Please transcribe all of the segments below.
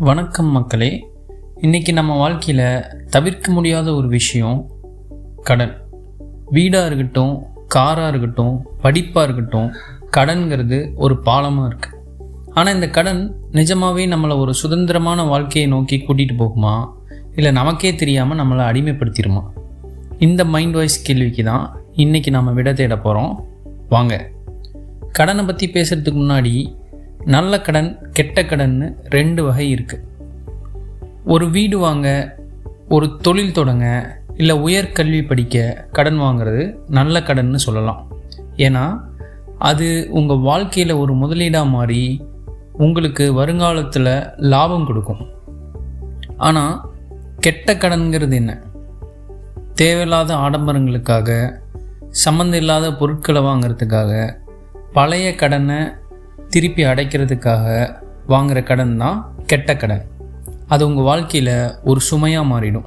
வணக்கம் மக்களே. இன்றைக்கி நம்ம வாழ்க்கையில் தவிர்க்க முடியாத ஒரு விஷயம் கடன். வீடாக இருக்கட்டும் காராக இருக்கட்டும் படிப்பாக இருக்கட்டும் கடன்கிறது ஒரு பாலமாக இருக்குது ஆனால் இந்த கடன் நிஜமாகவே நம்மளை ஒரு சுதந்திரமான வாழ்க்கையை நோக்கி கூட்டிகிட்டு போகுமா? இல்லை நமக்கே தெரியாமல் நம்மளை அடிமைப்படுத்திடுமா? இந்த மைண்ட் வாய்ஸ் கேள்விக்கு தான் இன்றைக்கி நம்ம விட தேட போகிறோம் வாங்க. கடனை பற்றி பேசுகிறதுக்கு முன்னாடி நல்ல கடன் கெட்ட கடன்னு ரெண்டு வகை இருக்குது ஒரு வீடு வாங்க ஒரு தொழில் தொடங்க இல்லை உயர்கல்வி படிக்க கடன் வாங்குறது நல்ல கடன்னு சொல்லலாம். ஏன்னா அது உங்கள் வாழ்க்கையில் ஒரு முதலீடாக மாறி உங்களுக்கு வருங்காலத்தில் லாபம் கொடுக்கும். ஆனால் கெட்ட கடன்கிறது என்ன? தேவையில்லாத ஆடம்பரங்களுக்காக சம்மந்தம் இல்லாத பொருட்களை வாங்குறதுக்காக பழைய கடனை திருப்பி அடைக்கிறதுக்காக வாங்குகிற கடன் தான் கெட்ட கடன். அது உங்கள் வாழ்க்கையில் ஒரு சுமையாக மாறிடும்.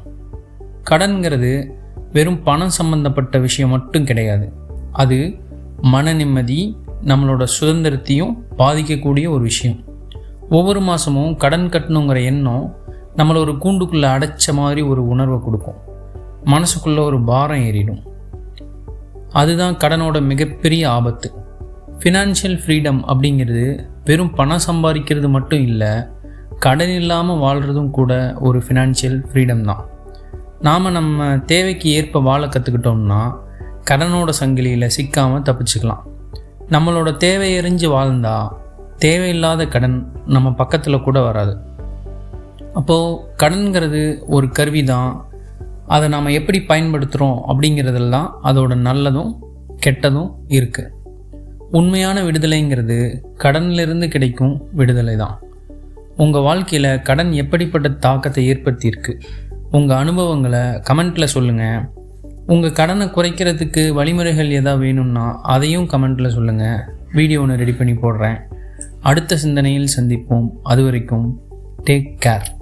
கடன்கிறது வெறும் பணம் சம்மந்தப்பட்ட விஷயம் மட்டும் கிடையாது. அது மன நிம்மதி நம்மளோட சுதந்திரத்தையும் பாதிக்கக்கூடிய ஒரு விஷயம். ஒவ்வொரு மாதமும் கடன் கட்டணுங்கிற எண்ணம் நம்மளை ஒரு கூண்டுக்குள்ளே அடைச்ச மாதிரி ஒரு உணர்வை கொடுக்கும். மனசுக்குள்ளே ஒரு பாரம் ஏறிடும். அதுதான் கடனோட மிகப்பெரிய ஆபத்து. ஃபினான்ஷியல் ஃப்ரீடம் அப்படிங்கிறது வெறும் பணம் சம்பாதிக்கிறது மட்டும் இல்லை கடன் இல்லாமல் வாழ்கிறதும் கூட ஒரு ஃபினான்ஷியல் ஃப்ரீடம் தான். நாம் நம்ம தேவைக்கு ஏற்ப வாழ கற்றுக்கிட்டோம்னா கடனோட சங்கிலியில் சிக்காமல் தப்பிச்சுக்கலாம். நம்மளோட தேவை எறிஞ்சு வாழ்ந்தா தேவையில்லாத கடன் நம்ம பக்கத்தில் கூட வராது. அப்போது கடன்கிறது ஒரு கருவி தான். அதை நாம் எப்படி பயன்படுத்துகிறோம் அப்படிங்கிறதெல்லாம் அதோட நல்லதும் கெட்டதும் இருக்குது உண்மையான விடுதலைங்கிறது கடனிலிருந்து கிடைக்கும் விடுதலை தான் உங்கள் வாழ்க்கையில் கடன் எப்படிப்பட்ட தாக்கத்தை ஏற்படுத்தியிருக்கு? உங்கள் அனுபவங்களை கமெண்ட்டில் சொல்லுங்கள் உங்கள் கடனை குறைக்கிறதுக்கு வழிமுறைகள் எதாவது வேணும்னா அதையும் கமெண்ட்டில் சொல்லுங்கள் வீடியோ ஒன்று ரெடி பண்ணி போடுறேன். அடுத்த சிந்தனையில் சந்திப்போம். அது வரைக்கும் டேக் கேர்